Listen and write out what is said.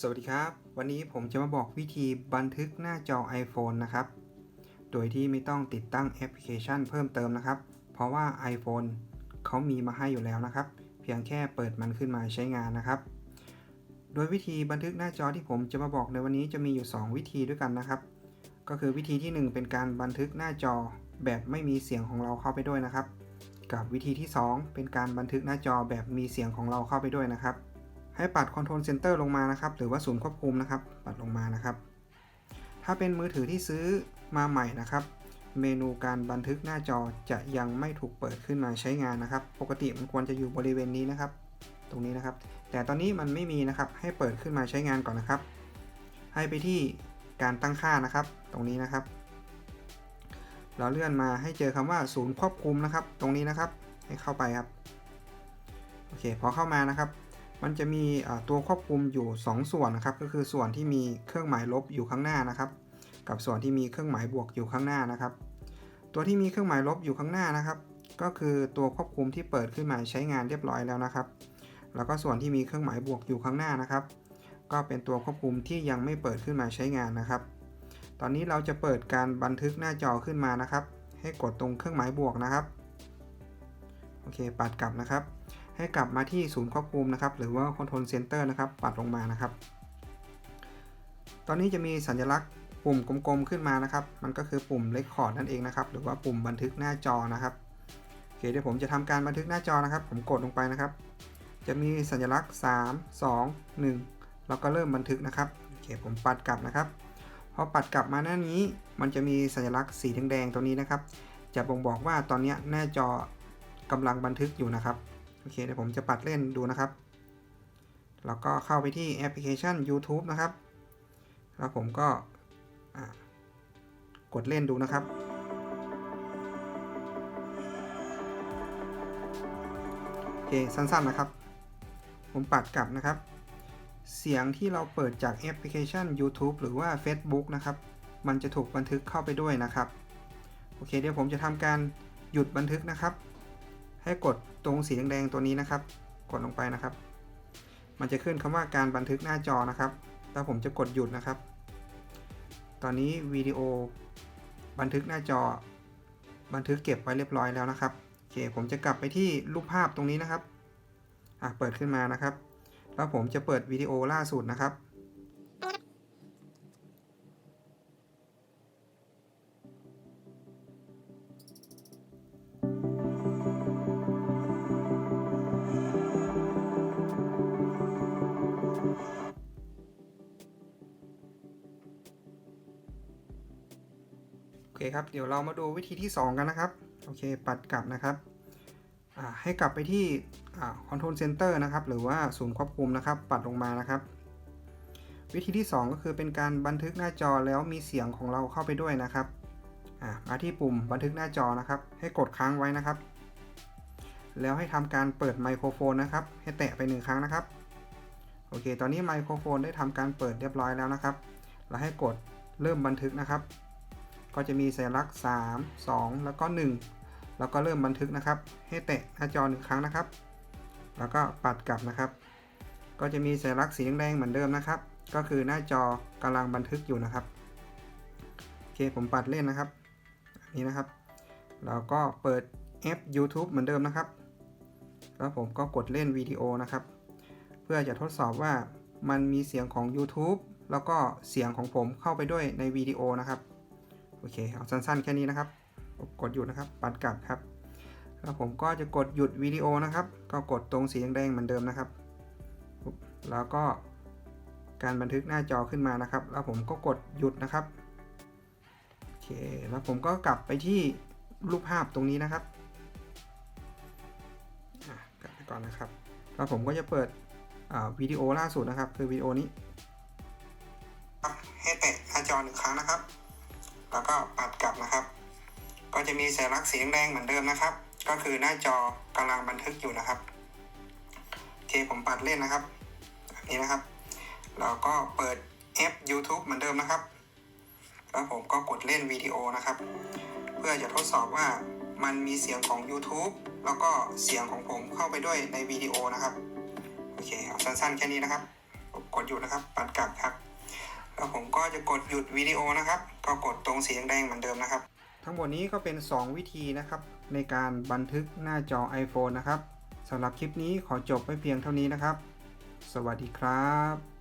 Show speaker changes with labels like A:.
A: สวัสดีครับ วันนี้ผมจะมาบอกวิธีบันทึกหน้าจอ iPhone นะครับ โดยที่ไม่ต้องติดตั้งแอปพลิเคชันเพิ่มเติมนะครับ เพราะว่า iPhone เขามีมาให้อยู่แล้วนะครับ เพียงแค่เปิดมันขึ้นมาใช้งานนะครับ โดยวิธีบันทึกหน้าจอที่ผมจะมาบอกในวันนี้จะมีอยู่ 2 วิธีด้วยกันนะครับ ก็คือวิธีที่ 1 เป็นการบันทึกหน้าจอแบบไม่มีเสียงของเราเข้าไปด้วยนะครับ กับวิธีที่ 2 เป็นการบันทึกหน้าจอแบบมีเสียงของเราเข้าไปด้วยนะครับ ให้ปัด Control Center ลงมานะครับ หรือว่าศูนย์ควบคุมนะครับ ปัดลงมานะครับ ถ้าเป็นมือถือที่ซื้อมาใหม่นะครับ เมนูการบันทึกหน้าจอจะยังไม่ถูกเปิดขึ้นมาใช้งานนะครับ ปกติมันควรจะอยู่บริเวณนี้นะครับ ตรงนี้นะครับ แต่ตอนนี้มันไม่มีนะครับ ให้เปิดขึ้นมาใช้งานก่อนนะครับ ให้ไปที่การตั้งค่านะครับ ตรงนี้นะครับ เราเลื่อนมาให้เจอคำว่าศูนย์ควบคุมนะครับ ตรงนี้นะครับ ให้เข้าไปครับ โอเค พอเข้ามานะครับ มันจะมีตัวควบคุมอยู่ 2 ส่วนนะครับ ก็คือส่วนที่มีเครื่องหมายลบอยู่ข้างหน้านะครับ กับส่วนที่มีเครื่องหมายบวกอยู่ข้างหน้านะครับ ตัวที่มีเครื่องหมายลบอยู่ข้างหน้านะครับ ก็คือตัวควบคุมที่เปิดขึ้นมาใช้งานเรียบร้อยแล้วนะครับ แล้วก็ส่วนที่มีเครื่องหมายบวกอยู่ข้างหน้านะครับ ก็เป็นตัวควบคุมที่ยังไม่เปิดขึ้นมาใช้งานนะครับ ตอนนี้เราจะเปิดการบันทึกหน้าจอขึ้นมานะครับ ให้กดตรงเครื่องหมายบวกนะครับ โอเค ปัดกลับนะครับ ให้กลับมาที่ศูนย์ควบคุมนะครับ หรือว่า Control Center นะครับ ปัดลงมานะครับ ตอนนี้จะมีสัญลักษณ์ปุ่มกลมๆขึ้นมานะครับ มันก็คือปุ่ม Record นั่นเองนะครับ หรือว่าปุ่มบันทึกหน้าจอนะครับโอเคเดี๋ยวผมจะทำการบันทึกหน้าจอนะครับ ผมกดลงไปนะครับ จะมีสัญลักษณ์ 3 2 1 แล้วก็เริ่มบันทึกนะครับโอเคผมปัดกลับนะครับพอปัดกลับมาหน้านี้ มันจะมีสัญลักษณ์สีแดงๆตัวนี้นะครับ จะบ่งบอกว่าตอนนี้หน้าจอกำลังบันทึกอยู่นะครับ โอเคเดี๋ยวผมจะปัดเล่นดูนะครับ แล้วก็เข้าไปที่แอปพลิเคชัน YouTube นะครับ แล้วผมก็กดเล่นดูนะครับ โอเคสั้นๆนะครับ ผมปัดกลับนะครับ เสียงที่เราเปิดจากแอปพลิเคชัน YouTube หรือว่า Facebook นะครับ มันจะถูกบันทึกเข้าไปด้วยนะครับ โอเคเดี๋ยวผมจะทำการหยุดบันทึกนะครับ ให้กดตรงสีแดงๆตัวนี้นะครับ กดลงไปนะครับ มันจะขึ้นคำว่าการบันทึกหน้าจอนะครับ แล้วผมจะกดหยุดนะครับ ตอนนี้วิดีโอบันทึกหน้าจอ บันทึกเก็บไว้เรียบร้อยแล้วนะครับโอเคผมจะกลับไปที่รูปภาพตรงนี้นะครับอะเปิดขึ้นมานะครับ แล้วผมจะเปิดวิดีโอล่าสุดนะครับ เคครับ เดี๋ยวเรามาดูวิธีที่ 2 กันนะครับ โอเค ปัดกลับนะครับ ให้กลับไปที่ Control Center นะครับ หรือว่าศูนย์ควบคุมนะครับ ปัดลงมานะครับ วิธีที่ 2 ก็คือเป็นการบันทึกหน้าจอแล้วมีเสียงของเราเข้าไปด้วยนะครับมาที่ปุ่มบันทึกหน้าจอนะครับ ให้กดค้างไว้นะครับ แล้วให้ทำการเปิดไมโครโฟนนะครับ ให้แตะไปหนึ่งครั้งนะครับ โอเค ตอนนี้ไมโครโฟนได้ทำการเปิดเรียบร้อยแล้วนะครับ เราให้กดเริ่มบันทึกนะครับ ก็จะมีสัญลักษณ์ 3 2 แล้วก็ 1 แล้วก็เริ่มบันทึกนะครับ ให้แตะหน้าจอหนึ่งครั้งนะครับ แล้วก็ปัดกลับนะครับ ก็จะมีสัญลักษณ์สีแดงเหมือนเดิมนะครับ ก็คือหน้าจอกำลังบันทึกอยู่นะครับโอเคผมปัดเล่นนะครับนี่นะครับ แล้วก็เปิดแอป YouTube เหมือนเดิมนะครับ แล้วผมก็กดเล่นวิดีโอนะครับ เพื่อจะทดสอบว่ามันมีเสียงของ YouTube แล้วก็เสียงของผมเข้าไปด้วยในวิดีโอนะครับ โอเคเอาสั้นๆแค่นี้นะครับ กดหยุดนะครับ ปัดกลับครับ แล้วผมก็จะกดหยุดวิดีโอนะครับ ก็กดตรงสีแดงๆเหมือนเดิมนะครับ แล้วก็การบันทึกหน้าจอขึ้นมานะครับ แล้วผมก็กดหยุดนะครับโอเคแล้วผมก็กลับไปที่รูปภาพตรงนี้นะครับกลับไปก่อนนะครับ แล้วผมก็จะเปิดวิดีโอล่าสุดนะครับ คือวิดีโอนี้ให้แตะหน้าจอหนึ่งครั้งนะครับ แล้วก็ปัดกลับนะครับ ก็จะมีสัญลักษณ์สีแดงเหมือนเดิมนะครับ ก็คือหน้าจอกำลังบันทึกอยู่นะครับโอเคผมปัดเล่นนะครับแบบนี้นะครับแล้วก็เปิดแอป YouTube เหมือนเดิมนะครับ แล้วผมก็กดเล่นวิดีโอนะครับ เพื่อจะทดสอบว่ามันมีเสียงของ YouTube แล้วก็เสียงของผมเข้าไปด้วยในวิดีโอนะครับ โอเคเอาสั้นๆแค่นี้นะครับ กดหยุดนะครับ ปัดกลับครับ แล้วผมก็จะกดหยุดวิดีโอนะครับ ก็กดตรงสีแดงๆเหมือนเดิมนะครับ ทั้งหมดนี้ก็เป็น 2 วิธีนะครับ ในการบันทึกหน้าจอ iPhone นะครับสำหรับคลิปนี้ขอจบไว้เพียงเท่านี้นะครับ สวัสดีครับ